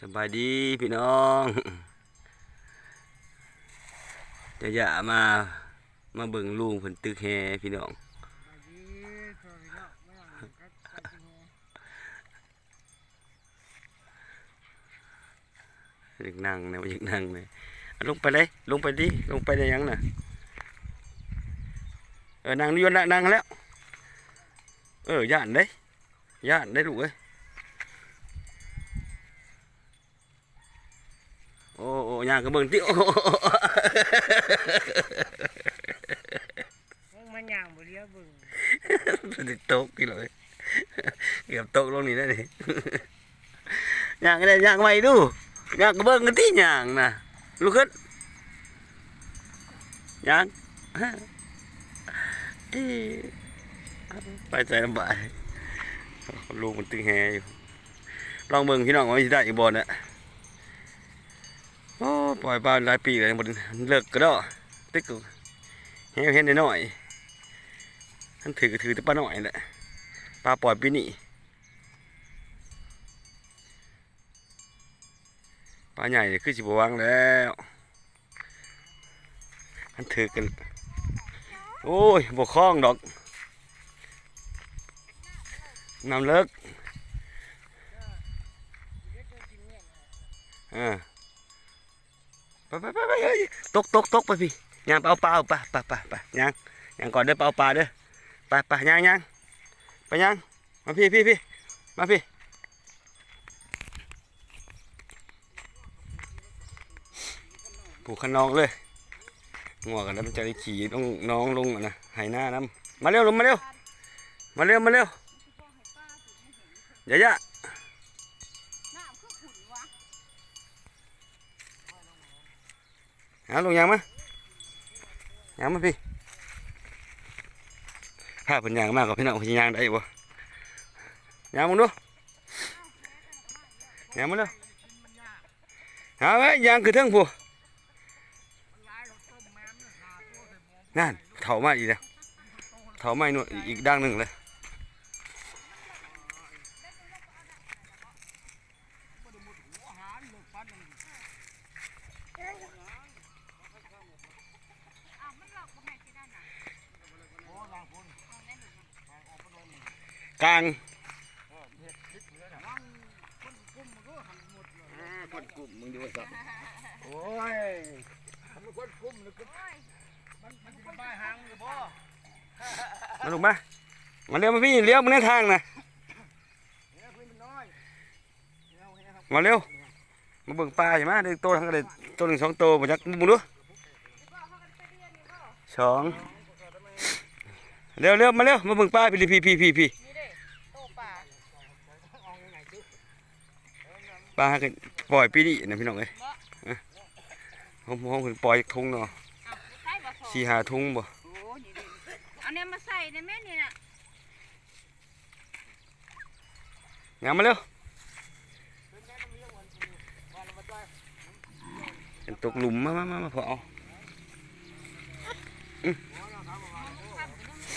สบายดีพี่น้อง จะอย่ามามาเบิ่งลุงเพิ่นตึกแฮพี่น้องอยากนั่งนะว่าอยากนั่งเลยลงไปเลยลงไปดิลงไปได้ยังน่ะเออนั่งนี่ยนนั่งแล้ว เออย่านได้ย่านได้ลูกเอ้ยโอ้โอ้ ย่างก็เบิ่งติโอ้เบิ่งมันย่างบ่เลี้ยวเบิ่งมันสิตกกี่เลยเกือบตกลงนี่ได้ดิย่างก็ได้ย่างใหม่ดูย่างก็เบิ่งกันที่ย่างน่ะลุกขึ้นย่างเอ้ยไปใจลำบากลูกมันตึงแฮอยู่ลองเบิ่งพี่น้องว่าสิได้อีกบ่น่ะโอ้ ปล่อยปลาหลายปีเลยบ่เลิกก็ไดอตึกกูแฮวเห็นได้น้อยท่านถือก็ถือแต่ปลาน้อยแหละปลาปล่อยปีนี้ปลาใหญ่นี่คือสิบ่วางแล้วท่านถือกันโอ้ยบกคล้องดอกน้ำเลิกอ่า ไปไปไปไปตกตกตกไปพี่ยางไปเอาปลาเอาปลาไปไปไปยางยางก่อนเด้อไปเอาปลาเด้อไปไปยางยางไปยางมาพี่พี่พี่มาพี่ผูกขนองเลยงัวกันแล้วมันจะได้ขี่น้องน้องลงนะหายหน้าน้ำมาเร็วลงมาเร็วมาเร็วมาเร็วอย่าอย่า น้ำคือขุ่นวะ หาลงยางมายางมาพี่ถ้าเป็นยางมากกว่าพี่น้องพี่ยางได้บ่ยางมึงดูยางมาเร็วหาไว้ยางคือเทิงผู้นั่นเถามาอีกแล้วเถามาอีกหน่ยอีกด้านหนึ่งเลย อ้าวมันหลอกบ่แม่นสิได้น่ะ กลางคนกลุ่มมึงดูสักโอ้ยทำคนกลุ่มเลยก็มันมันจะบ้าหางหรือบ่มาลูกมามาเร็วมาพี่เลี้ยวมาในทางนะเนี่ยพื้นมันน้อยเอาให้ครับมาเร็วมาเบิ่งปลาใช่ไหมเด็กโตทั้งกันเลยตัวหนึ่งสองตัวมาจากมึงดูสองเร็วเร็วมาเร็วมาเบิ่งปลาพี่พี่พี่พี่พี่ นี่เด้โตป่า ปลากันปล่อยปีนี้นะพี่น้องเอ้ยผมผมเพิ่งปล่อยทุ่งเนาะอ้าวใส่บ่สอสี่หาทุ่งบ่โอ้นี่เด้เอาเนี่ยมาใส่ได้แม่นี่น่ะงามมาเร็วเป็นตกหลุมมามามามาพอเอาครับก็ยังมี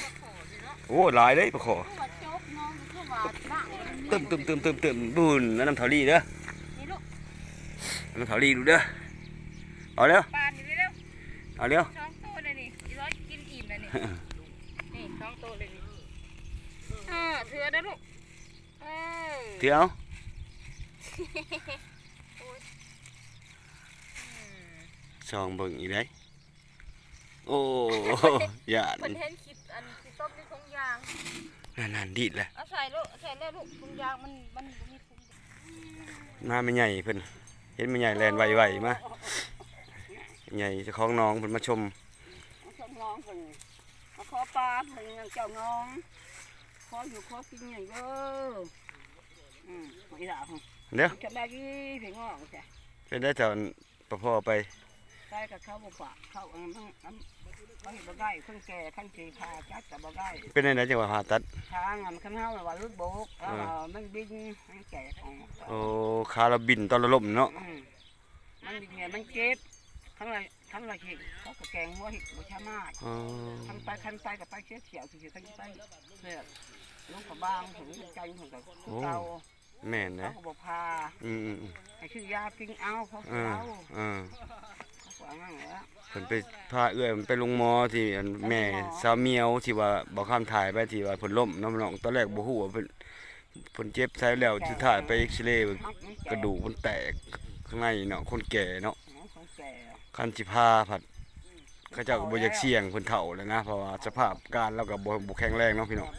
บ่ขออยู่เนาะโอ้หลายเลยปะขอคือว่าโจ๊กน้องคือว่าน้ำเติมเติมเติมเติมเติมบุญแล้วน้ำเถาลีเด้อนี่ลูก น้ำเถาลีดูเด้อเอาเร็วปลานี่เร็วเอาเร็วๆสองตัวเลยนี่อีร้อยกินอิ่มเลยนี่นี่สองตัวเลยนี่เออเถือได้อลูกเออเดี๋ยวอืมซองเบิ่งอีได้โอ้ยานเพิ่นเห็นคลิปอันสิต้มในถุงยางนั่นนั่นดีดเลยเอาใส่ลูกเอาใส่เลยลูกถุงยางมันมันบ่มีถุงยางมาไม่ใหญ่เพิ่น เห็นไม่ใหญ่แลนไวๆมาใหญ่เจ้าของน้องเพิ่นมาชมมาชมน้องเพิ่นมาขอปลาเพิ่นยังเจ้าน้องขออยู่ขอกินอย่างเด้ออืมไม่ได้หรอกเดี๋ยวจะได้ยี่พี่น้องจ้ะเป็นได้เจ้าปะพ่อไป ได้กับเขาบ่ปะเขาอันนั้นอันเขาเห็นบ่ได้เพิ่นแก่ขั้นสีขาจัดกับบ่ได้เป็นได้ไหนจังหวะผ่าตัดทางอันคันเฮาน่ะว่าลุดโบกเออมันบินมันแก่ของโอ้ขาเราบินตอนเราล้มเนาะอืมมันบินเนี่ยมันเจ็บทั้งไรทั้งไรที่เขาก็แกงหัวหิบ่ชามาดอ๋อคันไปคันไปกับไปเสียเสียวสิคันไปเพื่อลูกกับบางถึงใจถึงกับเก่าแม่นเขานะก็บอกพาอืมอืมอืมให้ชื่อยากินเอาเขาเอเอาอเออเขาว่างั้นแหละ เพิ่นไปพาเอื้อยมันไปลงหมอที่อันแม่สาวเมียวที่ว่าบ่ข้ามถ่ายไปที่ว่าเพิ่นล้มน้ำหนองตอนแรกบ่ฮู้ว่าเพิ่นเพิ่นเจ็บใส่แล้วสุดท้ายไปเอ็กซเรย์กระดูกมันแตกข้างในเนาะคนแก่เนาะของแก่คันสิพาผัดเขาเจ้าก็บ่อยากเสี่ยงเพิ่นเฒ่าแล้วนะเพราะว่าสภาพการเราก็บ่บ่แข็งแรงเนาะพี่น้อง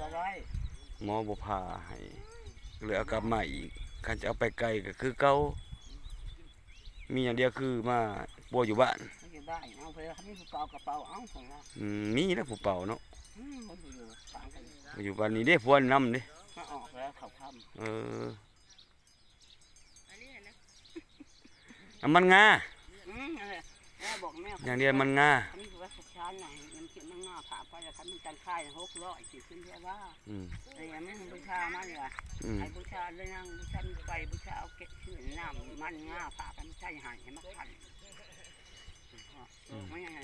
หมอบ่พาให้เหลือกลับมาอีกคันจะเอาไปไกลก็คือเก่ามีอย่างเดียวคือมา ปัวอยู่บ้านเขาอยู่ได้เอาไปเขามีกระเป๋ากระเป๋าเอาของเราอืมมีนะผู้เป่าเนาะอืมมันอยู่ต่างกันมาอยู่บ้านนี้เด้พวนนำเด้มาออกแล้วเขาทเอออันนี้นะน้ำมันงาำอืมนั่นแหละแม่บอกแม่อย่างเดียวมันงาอันนี้คือว่าสุชานไหนมันคิดมันง่าผ่าไปแล้วคันมันกันค่ายหกร้อยสิขึ้นเท่าว่าอืมไอ้ยังไม่บูชามันเลยอืมไอ้บูชาเลยนั่งบูชาไปบูชาเอาเก็บชื่อน้ำมันง่าผ่ากันใช่หายให้มาขัน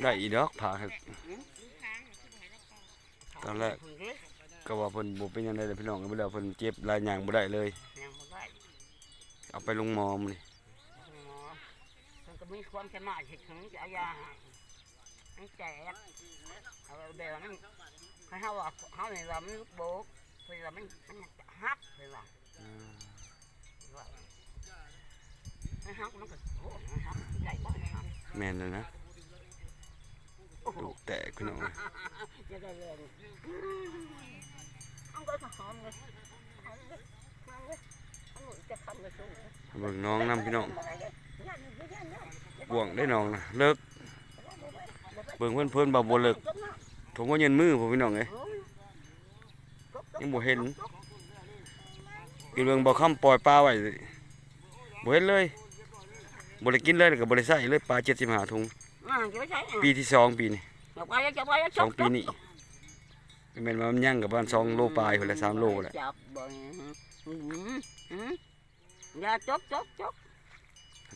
ได้อีดอกผาค้างคือบ่ให้เราเป่าตอนแรกก็ว่าเพิ่นบ่เป็นยังไดเลยพี่น้องก็บ่ได้เพิ่นเจ็บลายยางบ่ได้เลย เอาไปลงหมอมนี่มันก็มีความสามารถเห็ดถึงจะเอายาให้มันแจกเอาเดี๋ยวมันให้เขาว่าเขาเนี่ยเรามันลูกโบกเพื่อมันมันหักเลยว่าอืมให้หักมันก็โอ้ให้หักใหญ่บ่ให้หัก แมนแล้วนะโอ้โหลูแตกพี่น้องเลยเอาไปหอมาบิ่งน้องนํพี่น้องบ่วงได้น้องนะเลิกเบิ่งเพิ่นเพิ่นบ่บ่เลิกผมว่าเย็นมือผมพี่น้องเอ้ยยังบ่เห็นกินเบิ่งบ่ค้ำปล่อยปลาไว้บ่เห็นเลย บ่ได้กินเลยแล้วก็บ่ได้ใส่เลยปลา75ถุง อ่าจะไม่ใช่ปีที่สองปีนี่จะไปจะไปสองปีนี่แม่นว่ามันยังกับบ้านสองโลปลายพุ่นละสามโลแหละจับบ่อืมอืมอย่าจกจกจก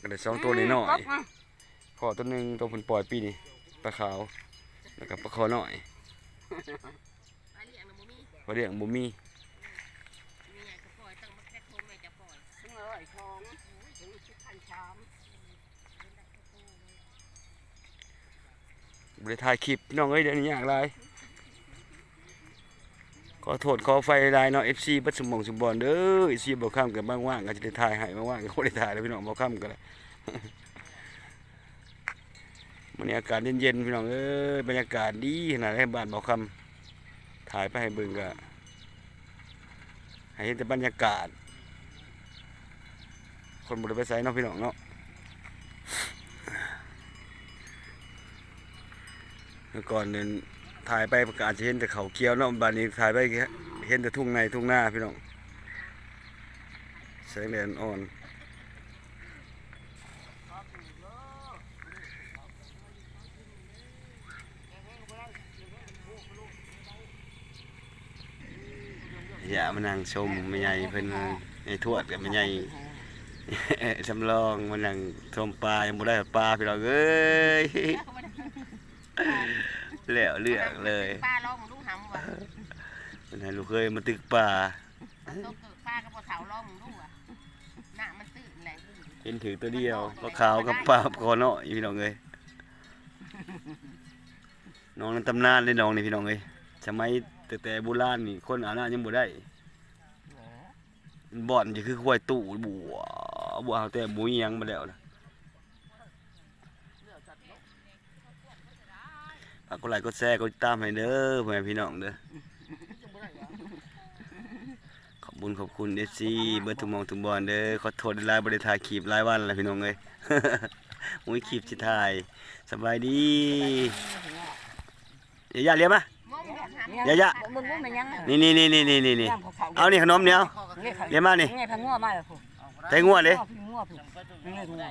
ก็ได้สองตัวน้อยจกมาๆพอตัวหนึงตัวเพิ่นปล่อยปีนี่ปลาขาว แล้วก็ปลาคอน้อยอันเลี้ยงน่ะบ่มีพอเลี้ยงบ่มีมีหยังก็ปล่อยต้องมาแค่โทงแม่จะปล่อยถึงร้อยทองถึงสิบพันชาม บ่ได้ถ่ายคลิปพี่น้องเอ้ยเดี๋ยวนี้ยากหลายขอโทษขอไฟลายเนาะ FC บัดสมองสมบอนเด้อ FC บ่ค้ำก็บางว่างก็จะได้ถ่ายให้บางว่างก็ได้ถ่ายแล้วพี่น้องบ่ค้ำก็ได้มื้อนี้อากาศเย็นๆพี่น้องเอ้ยบรรยากาศดีขนาดให้บ้านบ่ค้ำถ่ายไปให้เบิ่งก็ให้เห็นแต่บรรยากาศ คนบ่ได้ไปไสเนาะพี่น้องเนาะ เมื่อก่อนเนี่ยถ่ายไปประกาศจะเห็นแต่เขาเกียวเนาะบัดนี้ถ่ายไปเห็นแต่ทุ่งในทุ่งหน้าพี่น้องแสงแดดอ่อนอย่ามานั่งชมไม่ใหญ่เพิ่นไอ้ทวดกับไม่ใหญ่สำรองมานั่งชมปลายังบ่ได้ปลาพี่น้องเอ้ย แล้วเลือกเลยป้าลองดูหำว่ะมันให้ลูกเคยมาตึกป่าต้องเกิดป้าก็บ่เฒ่าลองดูอะหน้ามันตื้นแหละเห็นถือตัวเดียวปลาขาวกับปลาคอน้อยพี่น้องเอ้ยน้องนั้นตำนานเลยน้องนี่พี่น้องเอ้ยสมัยแต่แต่โบราณนี่คนอาณายังบ่ได้มันบ่อนจะคือควายตู่บัวบัวเอาแต่บุยยังมาแล้วนะ ฝากกดไลค์กดแชร์กดติดตามให้เด้อพ่อแม่พี่น้องเด้อขอบคุณขอบคุณเอซีเบิร์ทุกหมองทุกบอลเด้อขอโทษหลายบริทายคลิปหลายวันแล้วพี่น้องเอ้ยมุ้ยคลิปสิถ่ายสบายดีอย่าอย่าเรียกมางงหำอย่าอย่า มึงรู้มันยังนี่นี่นี่นี่นี่นี่นี่เอานี่ขนมเนี้ยเรียกมานี่ไงพังงัวมาเลยผู้ใจงัวเลยงัวผู้งัว